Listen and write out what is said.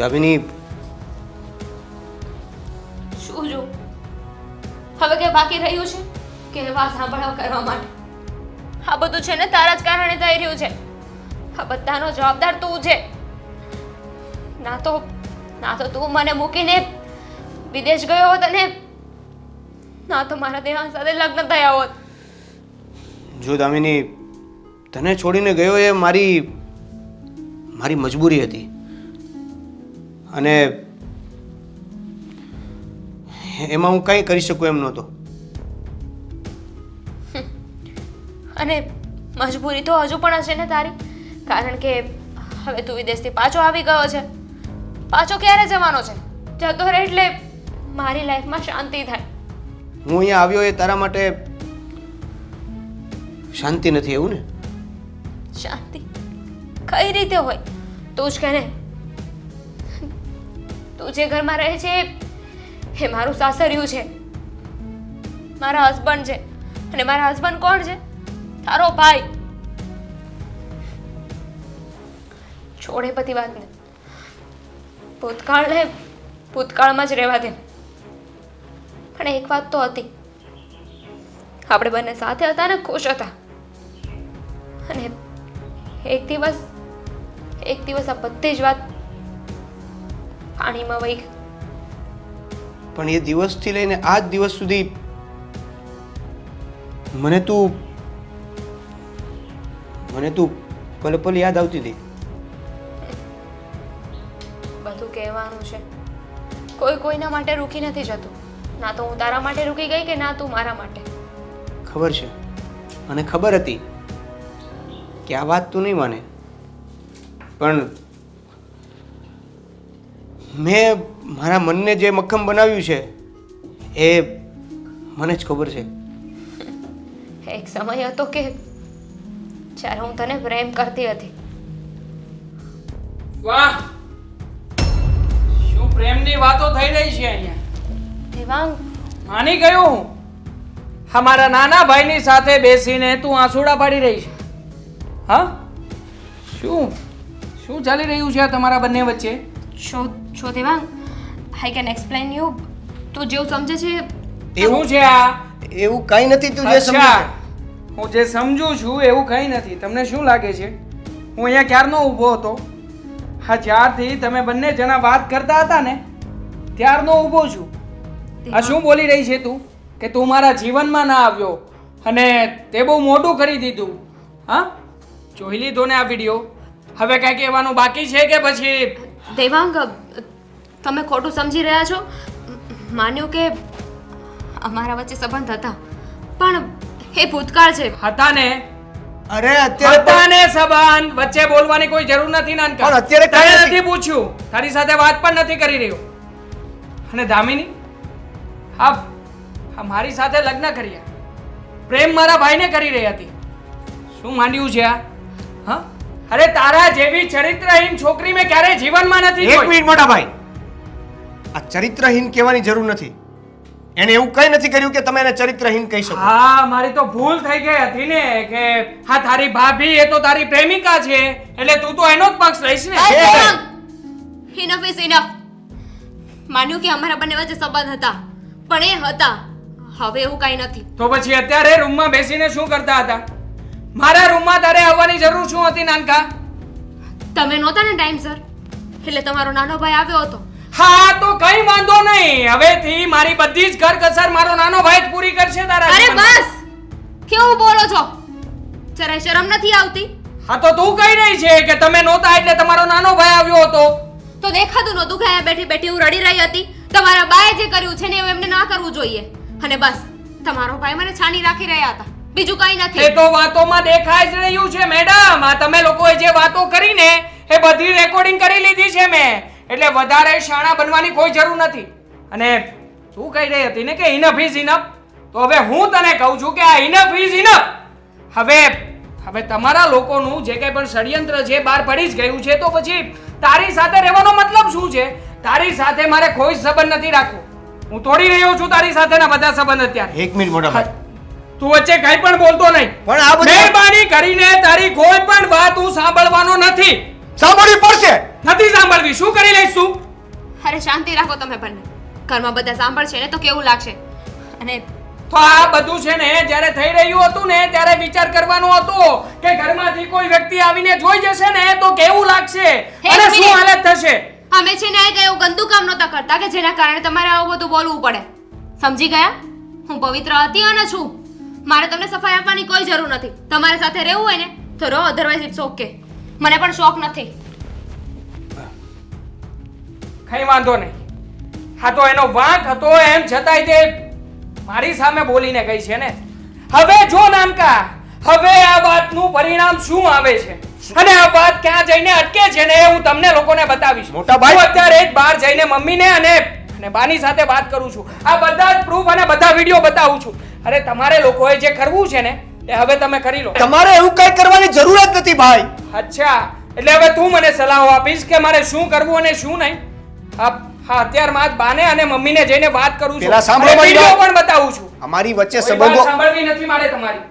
દામિની શું જો? હવે કે બાકી રહ્યું છે? કે વાત સાંભળવા કરવા માટે? આ બધું છે ને તારા જ કારણે થઈ રહ્યું છે. આ બધાનો જવાબદાર તું છે. ના તો ના તો તું મને મૂકીને વિદેશ ગયો હોત અને ના તો મારા દેવાંગ સાથે લગ્ન થયા હોત. જો દામિની તને છોડીને ગયો એ મારી મારી મજબૂરી હતી. અને એમાં હું કંઈ કરી શકું એમ નહોતો. અને મજબૂરી તો હજુ પણ હશે ને તારી? કારણ કે હવે તું વિદેશથી પાછો આવી ગયો છે. પાછો ક્યારે જવાનો છે? જતો રહે એટલે મારી લાઈફમાં શાંતિ થાય. હું અહીંયા આવ્યો એ તારા માટે શાંતિ નથી એવું ને? શાંતિ કઈ રીતે હોય? તું જ કહે ને. તું જે ઘરમાં રહે છે, એ મારું સાસરિયું છે. મારા હસબન્ડ છે અને મારા હસબન્ડ કોણ છે? તારો ભાઈ. છોડે બધી વાતને ભૂતકાળને ભૂતકાળમાં જ રહેવા દે. પણ એક વાત તો હતી. આપણે બંને સાથે હતા ને ખુશ હતા. અને એક દિવસ એક દિવસ આ બધી જ વાત પાણીમાં વહી પણ એ દિવસથી લઈને આજ દિવસ સુધી મને તું મને તું પલ પલ યાદ આવતી હતી. બધું કહેવાનું છે. કોઈ કોઈના માટે રૂકી નથી જતું. ના તો હું તારા માટે રૂકી ગઈ કે ના તું મારા માટે? ખબર છે. અને ખબર હતી કે આ વાત તું નહીં માને. પણ મેં મારા મનને જે મક્ખમ બનાવ્યું છે એ મને જ ખબર છે. એક સમય હતો કે જ્યારે હું તને પ્રેમ કરતી હતી. વાહ! શું પ્રેમની વાતો થઈ રહી છે અહીંયા? દેવાંગ. માની ગયો હું. અમારા નાના ભાઈની સાથે બેસીને તું આંસુડા પાડી રહી છે. હા? શું? શું ચાલી રહ્યું છે આ તમારા બંને વચ્ચે? છો છો Devang. I can explain you તું જેવું સમજે છે એવું છે આ? એવું કંઈ નથી તું જે સમજે અચ્છા હું જે સમજુ છું એવું કંઈ નથી. તમને શું લાગે છે? હું અહીંયા ક્યારનો ઊભો હતો? હા જ્યારથી તમે બંને જણા વાત કરતા હતા ને ત્યારનો ઊભો છું. આ શું બોલી રહી છે તું? કે તું મારા જીવનમાં ના આવ્યો અને તે બહુ મોટું કરી દીધું. હા? જોઈ લીધો ને આ વીડિયો. હવે કાંઈ કહેવાનું બાકી છે કે પછી? દેવાંગ તમે ખોટું સમજી રહ્યા છો? માન્યું કે અમારા વચ્ચે સંબંધ હતા. પણ એ ભૂતકાળ છે. હતા ને અરે અત્યારે હતા ને સંબંધ? વચ્ચે બોલવાની કોઈ જરૂર નથી નાનકા. પણ અત્યારે કાંઈ નથી. નથી પૂછ્યું. તારી સાથે વાત પણ નથી કરી રહ્યો. અને દામિની હા હા મારી સાથે લગ્ન કર્યા. પ્રેમ મારા ભાઈને કરી રહી હતી. શું માંડ્યું છે આ? હા? અરે તારા જેવી ચરિત્રહીન છોકરી મેં ક્યારેય જીવનમાં નથી એક મિનિટ મોટા ભાઈ આ ચરિત્રહીન કહેવાની જરૂર નથી. એને એવું કંઈ નથી કર્યું કે તમે એને ચરિત્રહીન કહી શકો. હા મારી તો ભૂલ થઈ ગઈ હતી ને કે હા તારી ભાભી એ તો તારી પ્રેમિકા છે એટલે તું તો એનો જ પક્ષ લઈશ ને. ઇનફ ઇઝ ઇનફ માન્યું કે અમારા બંને વચ્ચે સંબંધ હતા પણ એ હતા. હવે એવું કાંઈ નથી. તો પછી અત્યારે રૂમમાં બેસીને શું કરતા હતા? મારા રૂમમાં તારે આવવાની જરૂર શું હતી નાનકા? તમે નહોતા ને ટાઈમસર એટલે તમારો નાનો ભાઈ આવ્યો હતો. હા તો કઈ વાંધો નહીં. હવેથી મારી બધી જ ઘર કસર મારો નાનો ભાઈ જ પૂરી કરશે તારા અરે બસ! કેવું બોલો છો? જરાય શરમ નથી આવતી? હા તો તું કહી રહી છે કે તમે નહોતા એટલે તમારો નાનો ભાઈ આવ્યો હતો. તો દેખાતું નહોતું કે અહીંયા બેઠી બેઠી હું રડી રહી હતી. તમારા બાએ જે કર્યું છે ને એવું એમને ના કરવું જોઈએ. અને બસ તમારો ભાઈ મને છાની રાખી રહ્યા હતા. બીજું કઈ એ નથી તો વાતોમાં દેખાઈ જ રહ્યું છે મેડમ. આ તમે લોકોએ જે વાતો કરીને એ બધી રેકોર્ડિંગ કરી લીધી છે મેં. એટલે વધારે શાણા બનવાની કોઈ જરૂર નથી. અને તું કહી રહી હતી ને કે ઇનફ ઇઝ ઇનફ તો હવે હું તને કહું છું કે આ ઇનફ ઇઝ ઇનફ હવે હવે તમારા લોકોનું જે કંઈ પણ ષડયંત્ર છે બહાર પડી જ ગયું છે તો પછી તારી સાથે રહેવાનો મતલબ શું છે? તારી સાથે મારે કોઈ સંબંધ નથી રાખવો. હું તોડી રહ્યો છું તારી સાથેના બધા સંબંધ અત્યારે. એક મિનિટ મોટા તું વચ્ચે કઈ પણ બોલતો નહીં. પણ આ મહેરબાની કરીને તારી કોઈ પણ વાત હું સાંભળવાનો નથી. સાંભળવી પડશે. નથી શું કરી લઈશું? અરે શાંતિ રાખો તમે બંને. ઘરમાં બધા સાંભળશે ને તો કેવું લાગશે? અને તો આ બધું છે ને જ્યારે થઈ રહ્યું હતું ને ત્યારે વિચાર કરવાનો હતો કે ઘરમાંથી કોઈ વ્યક્તિ આવીને જોઈ જશે ને તો કેવું લાગશે? અને શું હાલત થશે? અમે છે ને કઈ એવું ગંદુ કામ નહોતા કરતા કે જેના કારણે તમારે આવું બધું બોલવું પડે. સમજી ગયા? હું પવિત્ર હતી અને છું. મારે તમને સફાઈ આપવાની કોઈ જરૂર નથી. તમારે સાથે રહેવું હોય ને તો રહો અધરવાઇઝ ઇટ્સ ઓકે મને પણ શોખ નથી. કઈ વાંધો નહીં. હા તો એનો વાંક હતો એમ છતાંય તે મારી સામે બોલીને ગઈ છે ને. હવે જો નાનકા હવે આ વાતનું પરિણામ શું આવે છે? અને આ વાત ક્યાં જઈને અટકે છે ને એ હું તમને લોકોને બતાવીશ. મોટા ભાઈ. અત્યારે જ બહાર જઈને મમ્મીને અને અને બાની સાથે વાત કરું છું. આ બધા જ પ્રૂફ અને બધા વીડિયો બતાવું છું. અરે તમારે લોકોએ જે કરવું છે ને એ હવે તમે કરી લો. તમારે એવું કઈ કરવાની જરૂરત નથી ભાઈ. અચ્છા. એટલે હવે તું મને સલાહો આપીશ કે મારે શું કરવું અને શું નહીં? અત્યારમાં જ બાને અને મમ્મીને જઈને વાત કરું છું. પેલા સાંભળો પણ બતાવું છું. અમારી વચ્ચે સંબંધો સાંભળવી નથી મારે તમારી.